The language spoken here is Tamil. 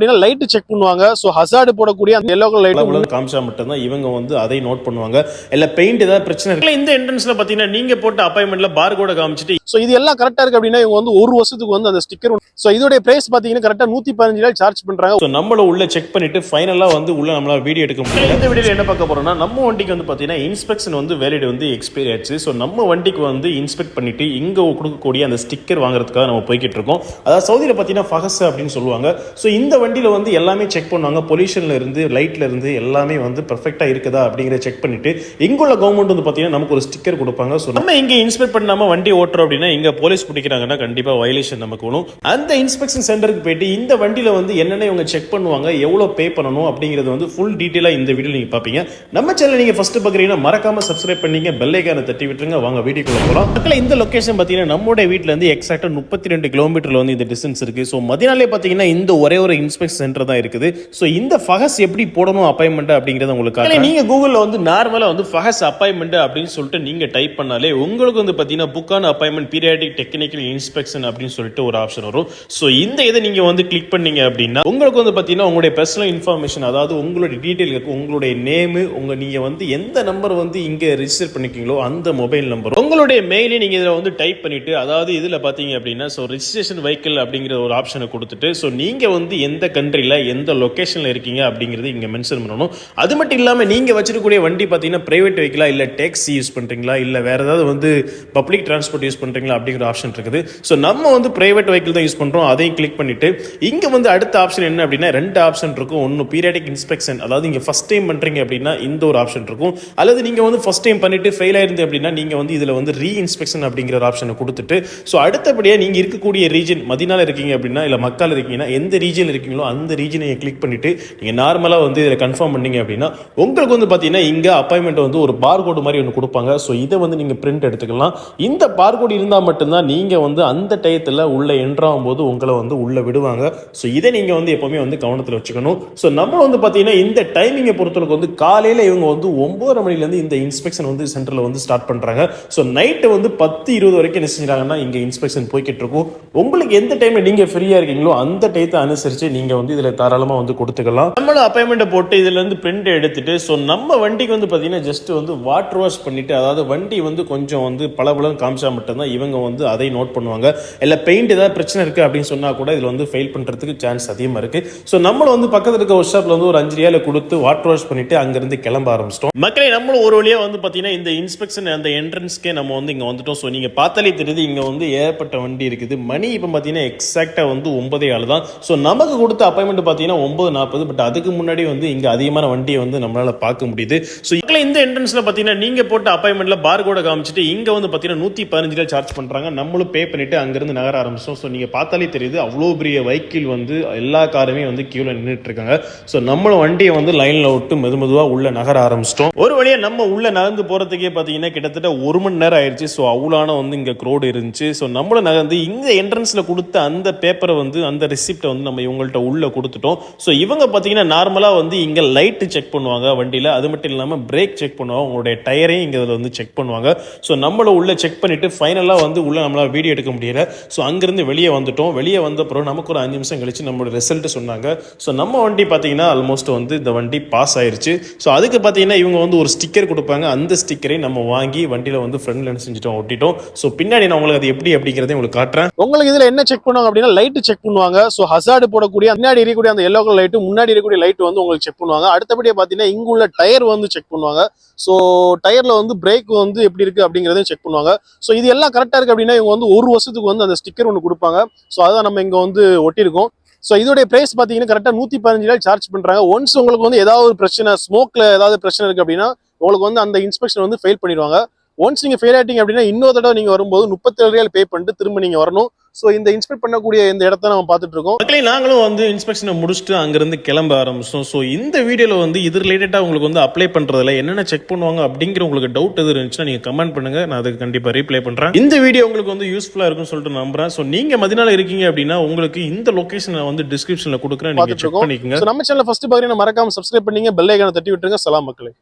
அப்படின்னா லைட் செக் பண்ணுவாங்க. ஸோ ஹசார்டு போடக்கூடிய அந்த எல்லோ கலர் லைட் காமிச்சா மட்டும்தான் இவங்க வந்து அதை நோட் பண்ணுவாங்க. இல்ல பெயிண்ட் ஏதாவது பிரச்சனை இருக்கு. இந்த என்ட்ரன்ஸ்ல பாத்தீங்கன்னா நீங்க போட்ட அப்பாயின்மெண்ட்ல பார் கோட காமிச்சிட்டு ஸோ இது எல்லாம் கரெக்டா இருக்கு அப்படின்னா இவங்க வந்து ஒரு வருஷத்துக்கு வந்து அந்த ஸ்டிக்கர் ஸோ இதோட பிரைஸ் பாத்தீங்கன்னா கரெக்டா நூத்தி பதினஞ்சு ரூபாய் சார்ஜ் பண்றாங்க. ஸோ நம்மள உள்ள செக் பண்ணிட்டு ஃபைனலா வந்து உள்ள நம்மளால வீடியோ எடுக்க முடியும் இந்த வீடியோல என்ன பார்க்க போறோம்னா நம்ம வண்டிக்கு வந்து பாத்தீங்கன்னா இன்ஸ்பெக்ஷன் வந்து வேலிட் வந்து எக்ஸ்பைரி ஆச்சு. ஸோ நம்ம வண்டிக்கு வந்து இன்ஸ்பெக்ட் பண்ணிட்டு இங்க கொடுக்கக்கூடிய அந்த ஸ்டிக்கர் வாங்குறதுக்காக நம்ம போய்கிட்டு இருக்கோம். அதாவது சவுதியில பாத்தீங்கன்னா ஃபகஸ் அப்படின்னு சொல்லுவாங்க. ஸோ இந்த வண்டியில வந்து எல்லாமே செக் பண்ணுவாங்க. பொல்யூஷன்ல இருந்து லைட்ல இருந்து எல்லாமே வந்து பெர்ஃபெக்டா இருக்குதா அப்படிங்கிறத செக் பண்ணிட்டு இங்குள்ள கவர்மெண்ட் வந்து பாத்தீங்கன்னா நமக்கு ஒரு ஸ்டிக்கர் கொடுப்பாங்க. ஸோ நம்ம இங்க இன்ஸ்பெக்ட் பண்ணாம வண்டி ஓட்டுறோம் அப்படின்னா இங்க போலீஸ் பிடிக்கிறாங்கன்னா கண்டிப்பா வயலேஷன் நமக்கு வரும். அந்த இன்ஸ்பெக்ஷன் சென்டருக்கு போயிட்டு இந்த வண்டியில வந்து என்னென்ன இவங்க செக் பண்ணுவாங்க எவ்வளவு பே பண்ணணும் அப்படிங்கிறது வந்து ஃபுல் டீட்டெயிலாக இந்த வீடியோ நீங்க பாப்பீங்க. நம்ம சேனல் நீங்க ஃபர்ஸ்ட் பார்க்குறீங்கன்னா மறக்காம சப்ஸ்கிரைப் பண்ணீங்க பெல்லைக்கான தட்டி விட்டுருங்க. வாங்க வீடியோக்குள்ள போகலாம் மக்களே இந்த லொகேஷன் பாத்தீங்கன்னா நம்மளுடைய வீட்ல இருந்து முப்பத்தி ரெண்டு கிலோமீட்டர்ல வந்து இந்த டிஸ்டன்ஸ் இருக்கு. ஸோ மதினாலே பாத்தீங்கன்னா இந்த ஒரே ஒரு இன்ஸ்பெக்ஷன் சென்டர் தான் இருக்குது. ஸோ இந்த ஃபகஸ் எப்படி போடணும் அப்பாயின்மெண்ட் அப்படிங்கிறது உங்களுக்கு நீங்கள் நீங்க கூகுள்ல வந்து நார்மலா வந்து ஃபகஸ் அப்பாயின்மெண்ட் அப்படின்னு சொல்லிட்டு நீங்க டைப் பண்ணாலே உங்களுக்கு வந்து பாத்தீங்கன்னா புக்கான அப்பாயின்மெண்ட் பீரியாடிக் டெக்னிக்கல் இன்ஸ்பெக்ஷன் அப்படின்னு சொல்லிட்டு ஒரு ஆப்ஷன் வரும். ஸோ இந்த இதை நீங்கள் வந்து கிளிக் பண்ணீங்க அப்படின்னா உங்களுக்கு வந்து பார்த்தீங்கன்னா உங்களுடைய பர்சனல் இன்ஃபர்மேஷன் அதாவது உங்களுடைய டீட்டெயில் இருக்கு உங்களுடைய நேமு உங்கள் நீங்கள் வந்து எந்த நம்பர் வந்து இங்கே ரிஜிஸ்டர் பண்ணிக்கீங்களோ அந்த மொபைல் நம்பர் உங்களுடைய மெயிலே நீங்கள் இதில் வந்து டைப் பண்ணிட்டு அதாவது இதில் பார்த்தீங்க அப்படின்னா ஸோ ரிஜிஸ்ட்ரேஷன் வெஹிக்கிள் அப்படிங்கிற ஒரு ஆப்ஷனை கொடுத்துட்டு ஸோ நீங்கள் வந்து எந்த கண்ட்ரியில் எந்த லொக்கேஷனில் இருக்கீங்க அப்படிங்கிறது இங்கே மென்ஷன் பண்ணணும். அது மட்டும் இல்லாமல் நீங்கள் வச்சிருக்கக்கூடிய வண்டி பார்த்தீங்கன்னா ப்ரைவேட் வெஹிக்கிளா இல்லை டேக்ஸி யூஸ் பண்ணுறீங்களா இல்லை வேறு ஏதாவது வந்து பப்ளிக் டிரான்ஸ்போர்ட் யூஸ் பண்றீங்களா அப்படிங்கிற ஆப்ஷன் இருக்குது. ஸோ நம்ம வந்து பிரைவேட் வெஹிக்கிள் தான் யூஸ் பண்றோம். அதையும் கிளிக் பண்ணிட்டு இங்க வந்து அடுத்த ஆப்ஷன் என்ன அப்படின்னா ரெண்டு ஆப்ஷன் இருக்கும். ஒன்று பீரியாடிக் இன்ஸ்பெக்ஷன் அதாவது நீங்கள் ஃபர்ஸ்ட் டைம் பண்றீங்க அப்படின்னா இந்த ஒரு ஆப்ஷன் இருக்கும். அல்லது நீங்க வந்து ஃபஸ்ட் டைம் பண்ணிட்டு ஃபெயில் ஆயிருந்து அப்படின்னா நீங்க வந்து இதுல வந்து ரீ இன்ஸ்பெக்ஷன் அப்படிங்கிற ஆப்ஷனை கொடுத்துட்டு ஸோ அடுத்தபடியா நீங்க இருக்கக்கூடிய ரீஜன் மதினால இருக்கீங்க அப்படின்னா இல்லை மக்கள் இருக்கீங்கன்னா எந்த ரீஜன் இருக்கீங்களோ அந்த ரீஜனை கிளிக் பண்ணிட்டு நீங்க நார்மலா வந்து இதில் கன்ஃபார்ம் பண்ணீங்க அப்படின்னா உங்களுக்கு வந்து பாத்தீங்கன்னா இங்க அப்பாயின்மெண்ட் வந்து ஒரு பார் கோடு மாதிரி ஒன்று கொடுப்பாங்க. ஸோ இதை வந்து நீங்க பிரிண்ட் எடுத்துக்கலாம். இந்த பார் கோடு இருந்தால் மட்டும்தான் நீங்கள் வந்து அந்த டயத்தில் உள்ளே என்ட்ராகும் போது உங்களை வந்து உள்ளே விடுவாங்க. ஸோ இதை நீங்கள் வந்து எப்போவுமே வந்து கவனத்தில் வச்சுக்கணும். ஸோ நம்ம வந்து பார்த்தீங்கன்னா இந்த டைமிங்கை பொறுத்தளவுக்கு வந்து காலையில் இவங்க வந்து ஒம்பது மணிலேருந்து இந்த இன்ஸ்பெக்ஷன் வந்து சென்டரில் வந்து ஸ்டார்ட் பண்ணுறாங்க ஸோ நைட்டு வந்து பத்து இருபது வரைக்கும் என்ன செஞ்சுறாங்கன்னா இங்கே இன்ஸ்பெக்ஷன் போய்கிட்டு இருக்கும். உங்களுக்கு எந்த டைமில் நீங்கள் ஃப்ரீயாக இருக்கீங்களோ அந்த டயத்தை அனுசரித்து நீங்கள் வந்து இதில் தாராளமாக வந்து கொடுத்துக்கலாம். நம்மளும் அப்பாயின்மெண்ட்டை போட்டு இதுலேருந்து பிரிண்ட் எடுத்துட்டு ஸோ நம்ம வண்டிக்கு வந்து பார்த்தீங்கன்னா ஜஸ்ட் வந்து வாட்டர் வாஷ் பண்ணிட்டு அதாவது வண்டி வந்து கொஞ்சம் வந்து பளபளன்னு காமிச்சா மட்டும்தான் இவங்க வந்து அதை நோட் பண்ணுவாங்க. இல்லை பெயிண்ட் ஏதாவது பிரச்சனை இருக்கு அப்படின்னு சொன்னா கூட இதுல வந்து ஃபெயில் பண்றதுக்கு சான்ஸ் அதிகமா இருக்கு. ஸோ நம்மளும் வந்து பக்கத்துல இருக்க ஒர்க் ஷாப்ல வந்து ஒரு அஞ்சு ரியால கொடுத்து வாட்டர் வாஷ் பண்ணிட்டு அங்கேருந்து கிளம்ப ஆரம்பிச்சிட்டோம். மக்களே நம்மளும் ஒரு வழியா வந்து பாத்தீங்கன்னா இந்த இன்ஸ்பெக்ஷன் அந்த என்ட்ரன்ஸ்க்கே நம்ம வந்து இங்க வந்துட்டோம். ஸோ நீங்க பார்த்தாலே தெரியுது இங்க வந்து ஏற்பட்ட வண்டி இருக்குது. மணி இப்போ பாத்தீங்கன்னா எக்ஸாக்டா வந்து ஒன்பதே ஆள் தான். ஸோ நமக்கு கொடுத்த அப்பாயின்மெண்ட் பார்த்தீங்கன்னா ஒன்பது நாற்பது. பட் அதுக்கு முன்னாடி வந்து இங்க அதிகமான வண்டியை வந்து நம்மளால பார்க்க முடியுது. ஸோ இந்த என்ட்ரன்ஸ்ல பாத்தீங்கன்னா நீங்க போட்ட அப்பாயின்மெண்ட்ல பார் கோட காமிச்சிட்டு இங்க வந்து பார்த்தீங்கன்னா நூற்றி பதினஞ்சு ரூபாய் சார்ஜ் பண்ணுறாங்க நம்மளும் பே பண்ணிவிட்டு அங்கேருந்து நகர ஆரம்பிச்சோம். ஸோ நீங்கள் பார்த்தாலே தெரியுது அவ்வளோ பெரிய வைக்கிள் வந்து எல்லா காருமே வந்து கியூவில் நின்றுட்டு இருக்காங்க ஸோ நம்மளும் வண்டியை வந்து லைனில் விட்டு மெது மெதுவாக உள்ளே நகர ஆரம்பிச்சிட்டோம். ஒரு வழியாக நம்ம உள்ளே நகர்ந்து போகிறதுக்கே பார்த்தீங்கன்னா கிட்டத்தட்ட ஒரு மணி நேரம் ஆயிடுச்சு. ஸோ அவ்வளோனா வந்து இங்கே க்ரோடு இருந்துச்சு. ஸோ நம்மளும் நகர்ந்து இங்கே என்ட்ரன்ஸில் கொடுத்த அந்த பேப்பரை வந்து அந்த ரெசிப்டை வந்து நம்ம இவங்கள்ட்ட உள்ளே கொடுத்துட்டோம். ஸோ இவங்க பார்த்தீங்கன்னா நார்மலாக வந்து இங்கே லைட்டு செக் பண்ணுவாங்க வண்டியில். அது மட்டும் இல்லாமல் பிரேக் செக் பண்ணுவாங்க. உங்களுடைய டயரையும் இங்கே இதில் வந்து செக் பண்ணுவாங்க. ஸோ நம்மளை உள்ளே செக் பண்ணிவிட்டு ஃபைனலாக ஃபுல்லாக வந்து உள்ள நம்மளால வீடியோ எடுக்க முடியல. ஸோ அங்கிருந்து வெளியே வந்துட்டோம். வெளியே வந்த அப்புறம் நமக்கு ஒரு அஞ்சு நிமிஷம் கழிச்சு நம்மளோட ரிசல்ட் சொன்னாங்க. ஸோ நம்ம வண்டி பார்த்தீங்கன்னா ஆல்மோஸ்ட் வந்து இந்த வண்டி பாஸ் ஆயிருச்சு. ஸோ அதுக்கு பார்த்தீங்கன்னா இவங்க வந்து ஒரு ஸ்டிக்கர் கொடுப்பாங்க. அந்த ஸ்டிக்கரை நம்ம வாங்கி வண்டியில் வந்து ஃப்ரண்ட்ல என்ன செஞ்சுட்டோம்? ஒட்டிட்டோம். ஸோ பின்னாடி நான் உங்களுக்கு அது எப்படி அப்படிங்கிறதையும் உங்களுக்கு காட்டுறேன். உங்களுக்கு இதில் என்ன செக் பண்ணுவாங்க அப்படின்னா லைட் செக் பண்ணுவாங்க. ஸோ ஹசார்டு போடக்கூடிய முன்னாடி இருக்கக்கூடிய அந்த எல்லோ கலர் லைட்டு முன்னாடி இருக்கக்கூடிய லைட் வந்து உங்களுக்கு செக் பண்ணுவாங்க. அடுத்தபடியே பார்த்தீங்கன்னா இங்குள்ள டயர் வந்து செக் பண்ணுவாங்க. ஸோ டயர்ல வந்து பிரேக் வந்து எப்படி இருக்கு அப்படிங்கிறதையும் செக் பண்ணுவாங்க. ஸோ இது எல்லாம் கரெக்டாக இருக்கு அப்படின்னா இவங்க வந்து ஒரு வருஷத்துக்கு வந்து அந்த ஸ்டிக்கர் ஒன்று கொடுப்பாங்க. ஸோ அதான் நம்ம இங்கே வந்து ஒட்டியிருக்கோம். ஸோ இதோடைய ப்ரைஸ் பார்த்தீங்கன்னா கரெக்டாக நூற்றி பதினஞ்சு ரூபாய் சார்ஜ் பண்ணுறாங்க ஒன்ஸ் உங்களுக்கு வந்து ஏதாவது ஒரு பிரச்சனை ஸ்மோக்கில் ஏதாவது பிரச்சனை இருக்கு அப்படின்னா உங்களுக்கு வந்து அந்த இன்ஸ்பெக்ஷன் வந்து ஃபெயில் பண்ணிடுவாங்க. ஒன்ஸ் நீங்க ஃபெயில் ஆயிட்டீங்க அப்படின்னா இன்னொரு தடவை நீங்க வரும்போது முப்பத்தேழு ரூபாய் பே பண்ணிட்டு திரும்ப நீங்க வரணும். ஸோ இந்த இன்ஸ்பெக்ட் பண்ணக்கூடிய இந்த இடத்த நம்ம பார்த்துட்டு இருக்கோம் மக்களே நாங்களும் வந்து இன்ஸ்பெக்ஷனை முடிச்சுட்டு அங்கிருந்து கிளம்ப ஆரம்பிச்சோம் ஸோ இந்த வீடியோவில் வந்து இது ரிலேட்டடாக உங்களுக்கு வந்து அப்ளை பண்ணுறதுல என்னென்ன செக் பண்ணுவாங்க அப்படிங்கிற உங்களுக்கு டவுட் எது இருந்துச்சுன்னா நீங்கள் கமெண்ட் பண்ணுங்க. நான் அதுக்கு கண்டிப்பாக ரீப்ளை பண்ணுறேன் இந்த வீடியோ உங்களுக்கு வந்து யூஸ்ஃபுல்லாக இருக்கும்னு சொல்லிட்டு நம்புறேன். ஸோ நீங்கள் மதினால இருக்கீங்க அப்படின்னா உங்களுக்கு இந்த லொகேஷனை வந்து டிஸ்கிரிப்ஷனில் கொடுக்குறேன். நீங்கள் செக் பண்ணிக்கோங்க. நம்ம சேனல் ஃபர்ஸ்ட் பாத்தீங்கன்னா மறக்காம சப்ஸ்கிரைப் பண்ணீங்க பெல் ஐக்கான தட்டி விட்டுருங்க. சலாம் மக்களே.